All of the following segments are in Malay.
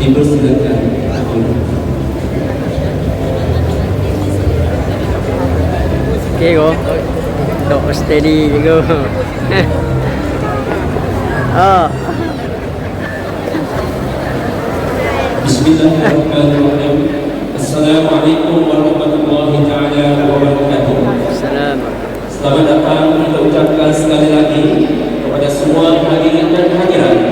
dipersilakan. Okay go. Tak steady je go. Oh Bismillahirrahmanirrahim. Assalamualaikum warahmatullahi taala wabarakatuh. Salam. Selamat datang kita ucapkan sekali lagi kepada semua hadirin dan hadirat.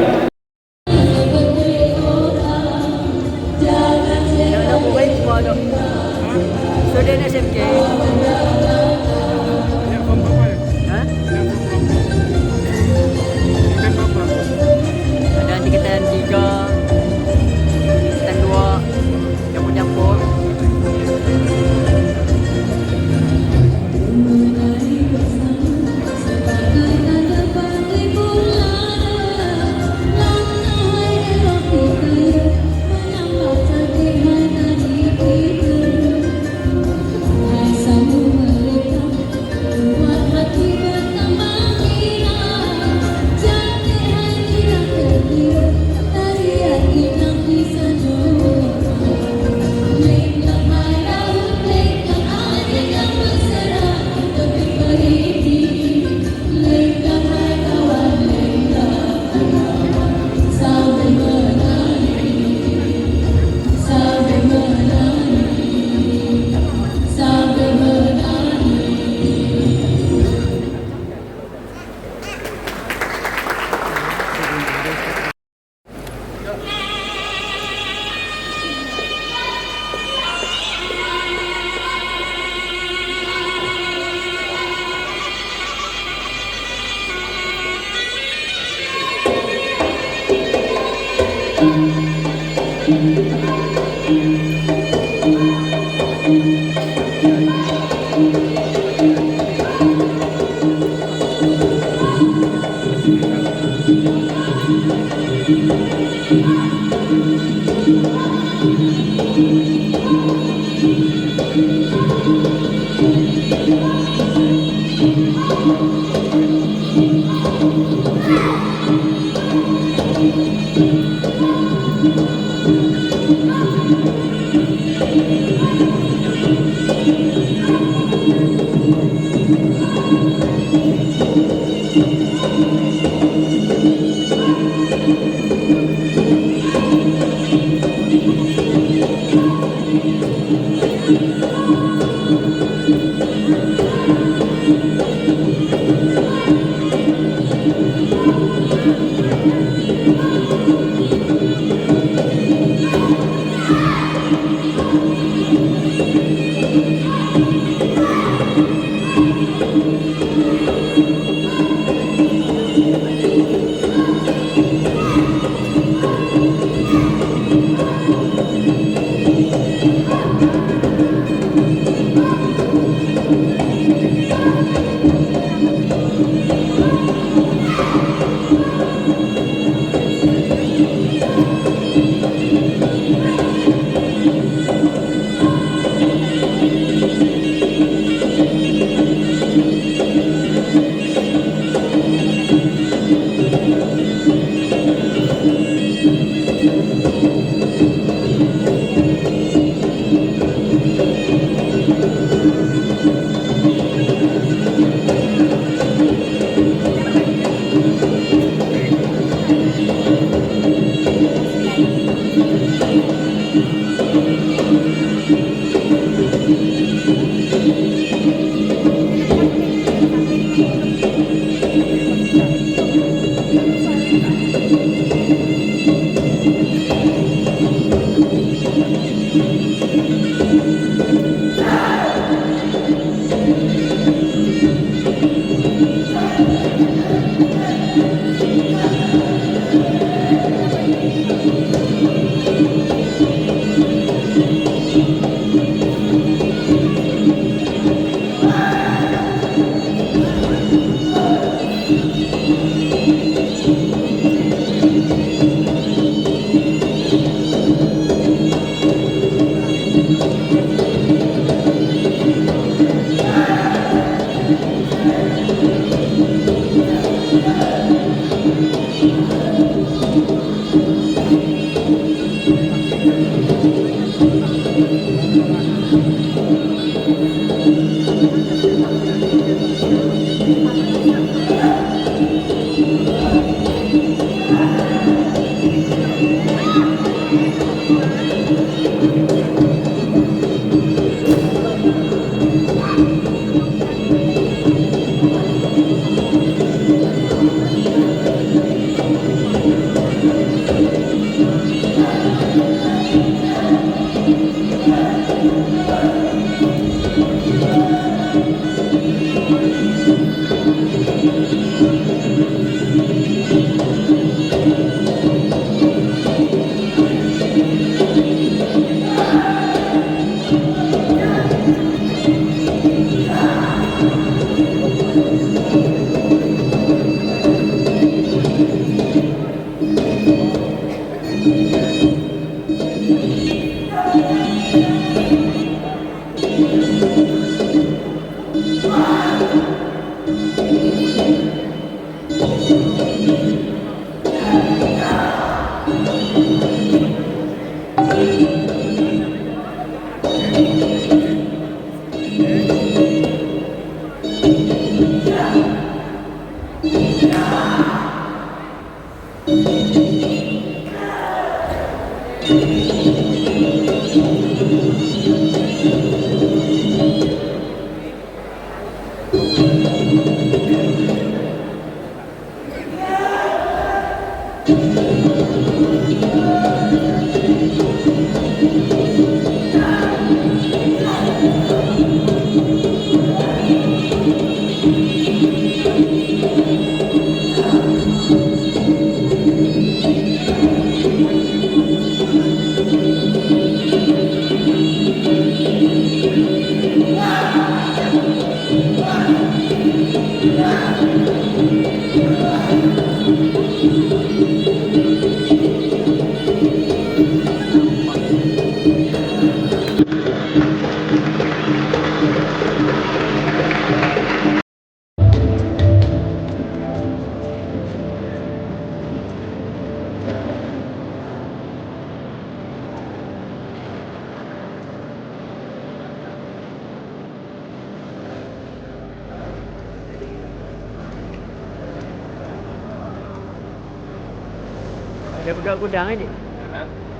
Ada budak gudang ni.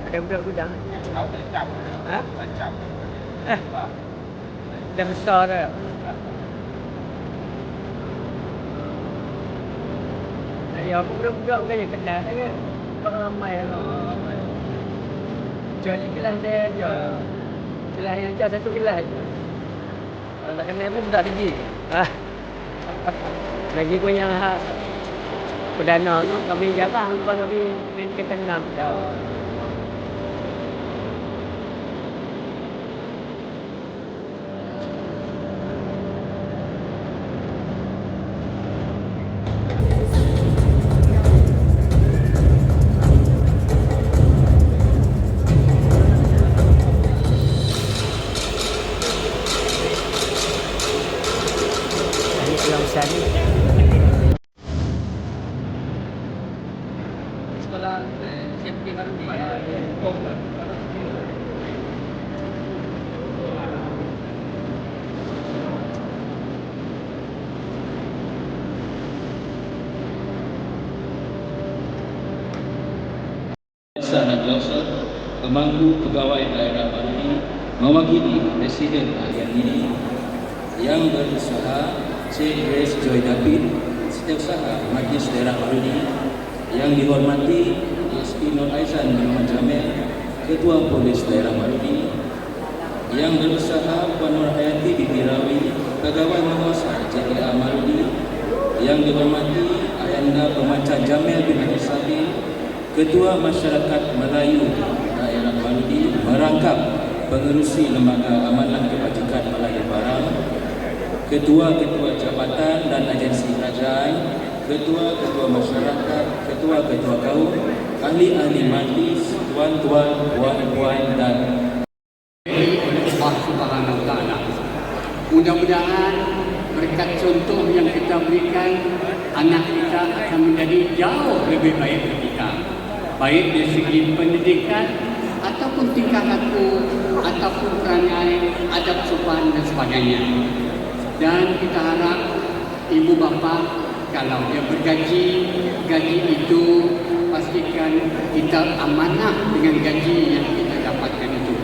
Ada budak gudang. Ha? Eh. Dah besar dah. Ya, aku budak-budak bukannya kenal saya. Ramai lah. Jual di kelas dia jual. Kelas yang jual satu kelas je. Kalau tak kenal pun tak pergi. Ah. Lagi pun yang hak perdana tu kami jarang lepas kami main ke tengah dah. Yang dihormati SP Nur Aizan Muhammad Jamil, Ketua Polis Daerah Bali yang berusaha Puan Nur Hayati Bibi Rawi, Pegawai Menguasai JKA Maludi yang dihormati Ayanda Pemancar Jamil bin Haji Sabi, Ketua Masyarakat Melayu Daerah Maludi merangkap pengerusi Lembaga Amanah Kebajikan Melayu Barang, Ketua-ketua jabatan dan agensi kerajaan, Ketua-ketua masyarakat, Ketua-ketua kaum, ahli-ahli majlis, tuan-tuan, puan-puan dan Allah Subhanahu wa taala. Mudah-mudahan berkat contoh yang kita berikan anak kita akan menjadi jauh lebih baik dari kita. Baik dari segi pendidikan ataupun tingkah laku ataupun perangai adab sopan dan sebagainya. Dan kita harap ibu bapa kalau dia bergaji, gaji itu pastikan kita amanah dengan gaji yang kita dapatkan itu.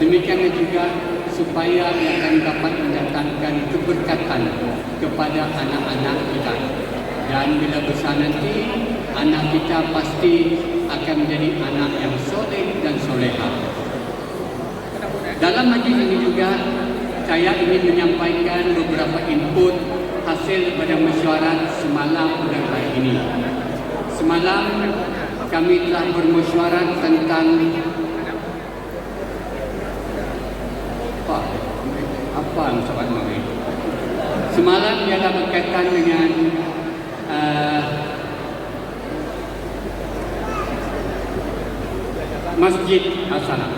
Demikian juga supaya akan dapat mendatangkan keberkatan kepada anak-anak kita. Dan bila besar nanti, anak kita pasti akan menjadi anak yang soleh dan soleha. Dalam majlis ini juga, saya ingin menyampaikan beberapa input hasil pada mesyuarat semalam dan hari ini. Semalam kami telah bermesyuarat tentang apa? Apa sobat mari semalam ialah berkaitan dengan uh, Masjid Al-Salam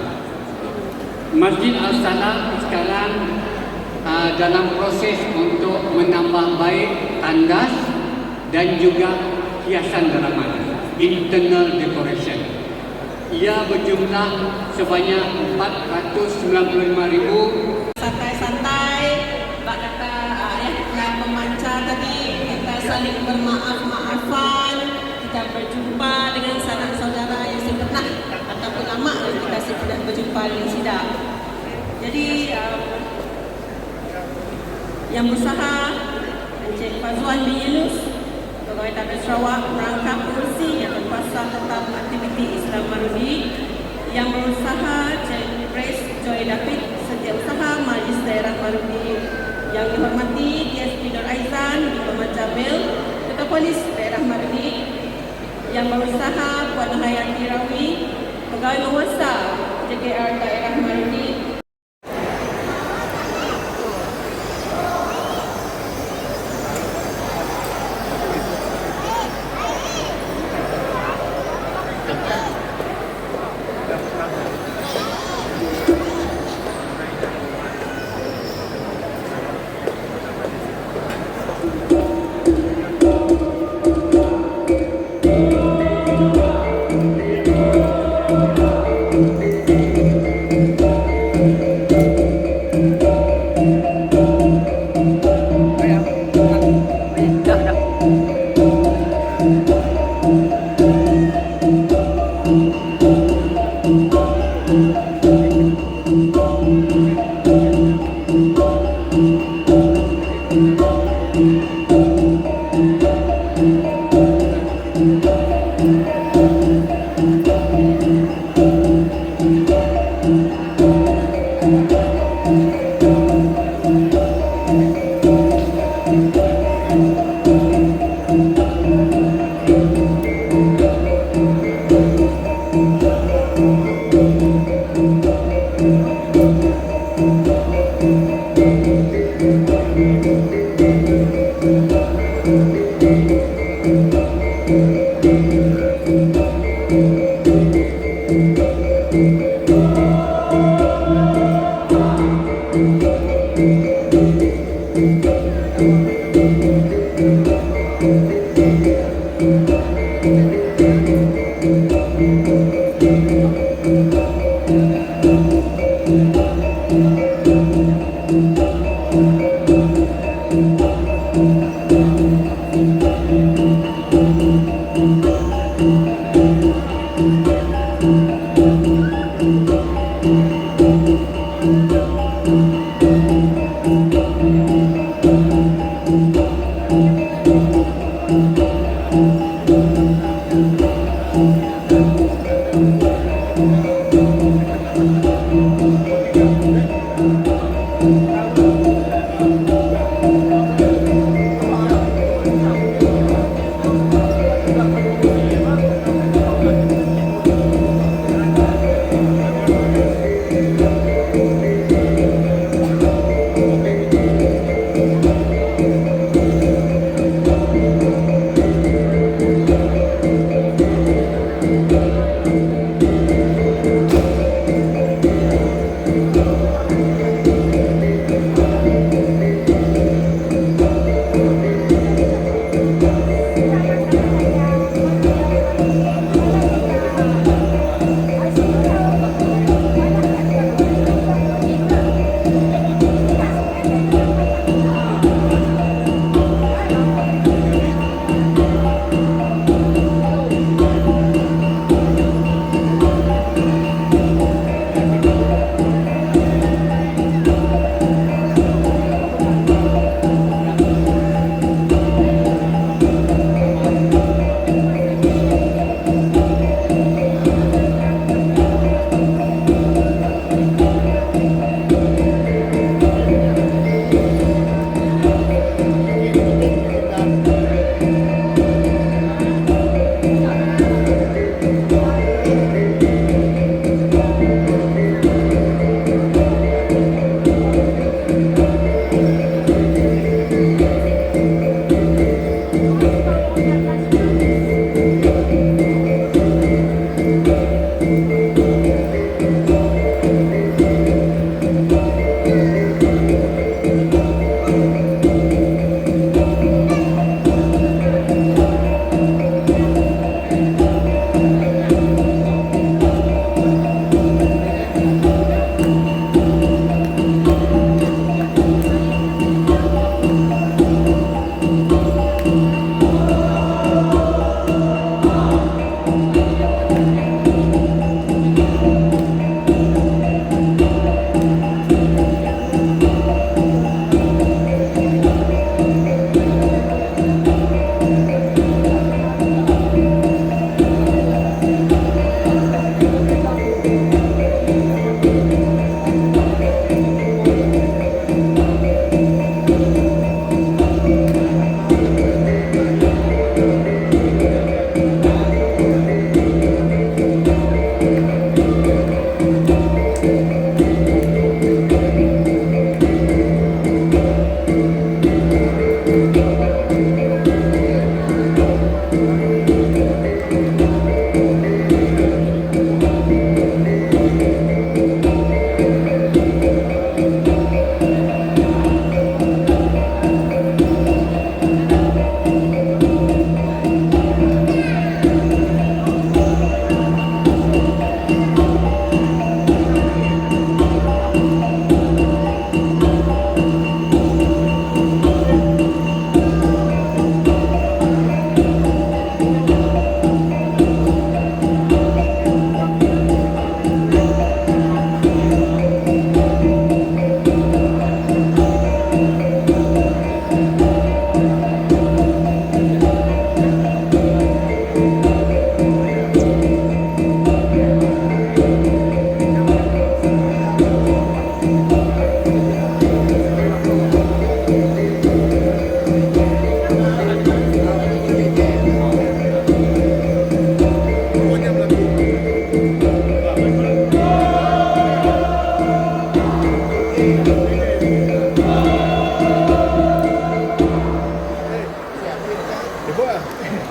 Masjid Al-Salam sekarang uh, dalam proses untuk menambah baik tandas dan juga hiasan dalaman internal decoration. Ia berjumlah sebanyak 495,000 santai-santai bak kata ya yang memancar tadi kita saling bermaaf-maafan kita berjumpa dengan sanak saudara yang saya pernah ataupun lama kita tidak berjumpa dengan sidang jadi uh, yang berusaha Encik Fazwan bin Yunus. Pegawai Tabir Sarawak merangkap kursi yang berkuasa tentang aktiviti Islam Marudi yang berusaha Encik Grace Joy David Setiausaha Majlis Daerah Marudi yang dihormati DSP Nur Aizan Diplomat Jamil Ketua Polis Daerah Marudi yang berusaha Puan Hayati Rawi Pegawai Menguasa JKR Daerah Marudi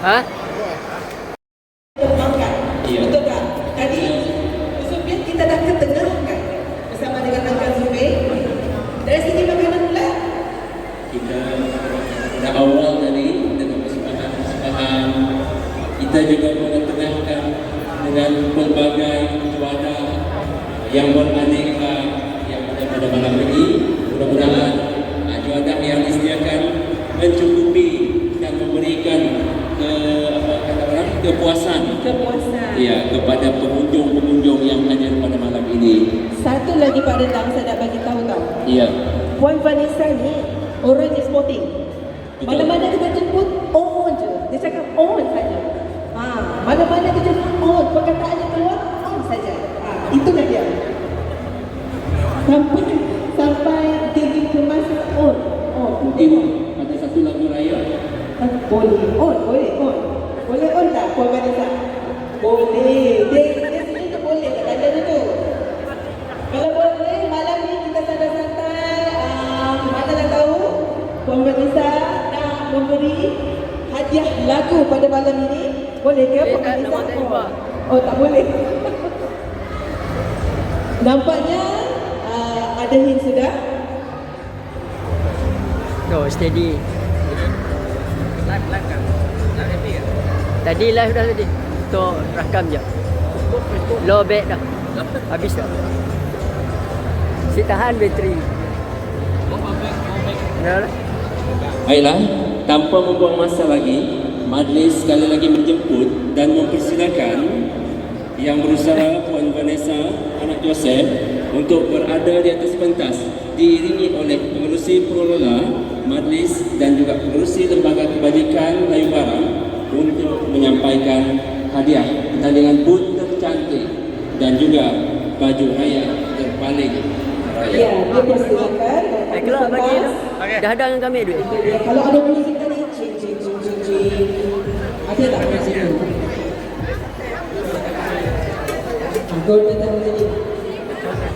Ha? Terbangkan. Iya. Betul tak? Tadi Zubair kita dah ketengahkan bersama dengan Abang Zubair. Dari segi makanan pula, kita pada awal tadi dengan persembahan-persembahan kita juga mengetengahkan dengan pelbagai cuaca yang beraneka yang ada pada malam ini mudah-mudahan ah, cuaca yang disediakan mencukupi dan memberikan ke, apa kata orang kepuasan kepuasan. ya kepada pengunjung-pengunjung yang hadir pada malam ini Satu lagi Pak Redang saya nak bagi tahu tau. ya Puan Vanessa ni orang yang sporting. Betul. Mana-mana kita jemput on je. Dia cakap on saja. Ha, jemput on. Perkataannya keluar on saja. Ha, itulah dia. Sampai sampai dia kemas on. On. mungkin ada satu lagu raya Ah, Boleh on, boleh on. Boleh on tak Puan Vanessa? Boleh. Dia, dia sini tu boleh tak ada tu. Kalau boleh, malam ni kita santai-santai. Uh, mana nak tahu? Puan Vanessa nak memberi hadiah lagu pada malam ini. Boleh ke Eh, Puan tak, tak jumpa. Oh, tak boleh. Nampaknya uh, ada hint sudah. Tu, steady. Tadi live dah tadi. Tu rakam je. Low back dah. Habis dah. Si tahan bateri. Lah. Baiklah, tanpa membuang masa lagi, Majlis sekali lagi menjemput dan mempersilakan yang berusaha Puan Vanessa, anak Joseph untuk berada di atas pentas diiringi oleh pengerusi pengelola Majlis dan juga pengerusi Lembaga Kebajikan Layu Barang untuk menyampaikan hadiah pertandingan boot tercantik dan juga baju raya terpaling raya. Ya, dia persilakan. Eh, kelak bagi dah. Ada dengan kami duit. Ya, kalau ada muzik Ada tak kat situ? Gol kita.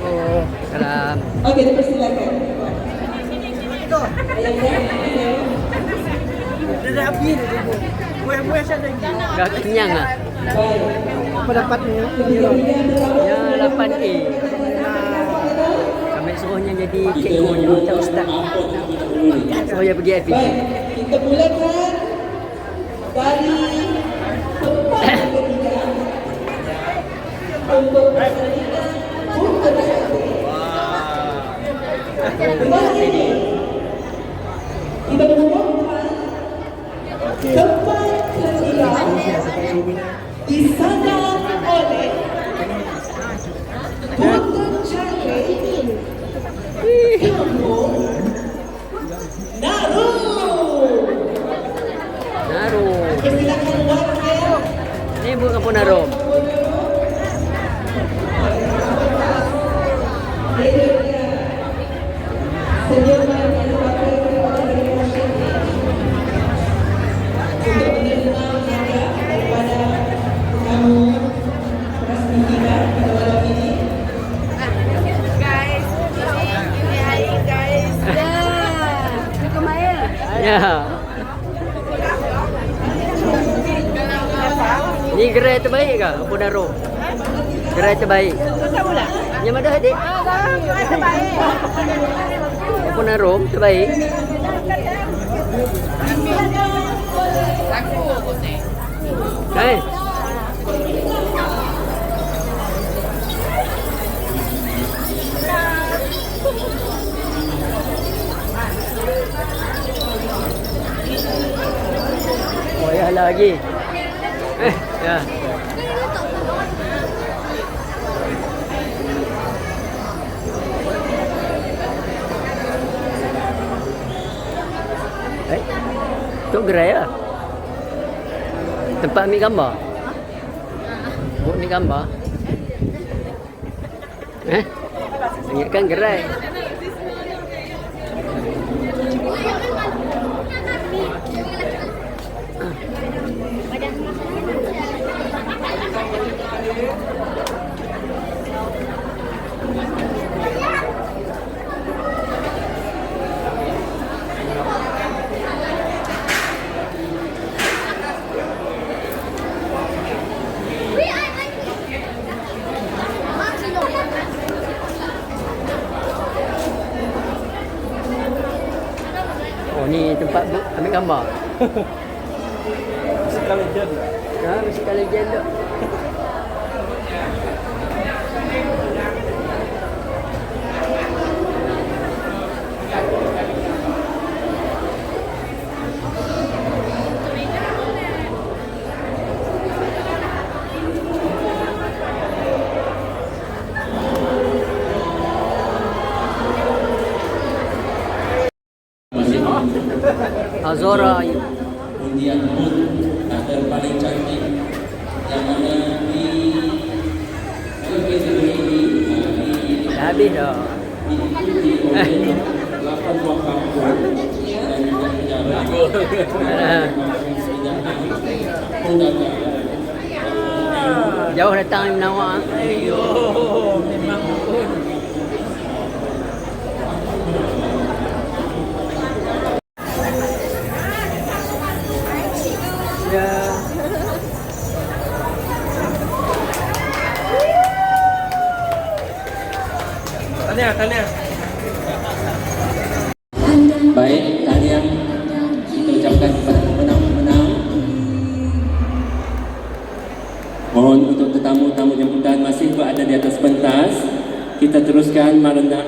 Oh, salam. Okey, dipersilakan. Ayah kan? Dah kenyang ah. Baik. Pendapatnya? Ketiga-tiga terlalu- Ya, 8A. Kami suruhnya jadi cikgu je macam ustaz. Suruh dia pergi. Baik, kita mulakan dari tempat yang ketiga untuk untuk Kembali ini kita mengumumkan tempat ketiga disandang oleh Putu Cantik Kampung Naru. Naru. Persilakan warga Ni bukan kampung Naru. Naru terbaik. Eh. Oh ya lagi. Eh, ya. Eh, tu gerai lah. Tempat ambil gambar. Buat ni gambar. Eh, ingatkan gerai. Bu- ambil gambar. Sekali je. Ha, mesti kali je tu. Masih Azora undian pun atau paling cantik yang mana di kategori ini uh, di- dah habis dah. diikuti oleh 8 buah kampung dan juga pejabat Ha, undangan Jauh datang ni menawar. Ayo, memang pun. Ya. Tanya. Baik, tahniah kita ucapkan kepada pemenang-pemenang. Mohon untuk tetamu-tamu jemputan masih berada di atas pentas. Kita teruskan merendah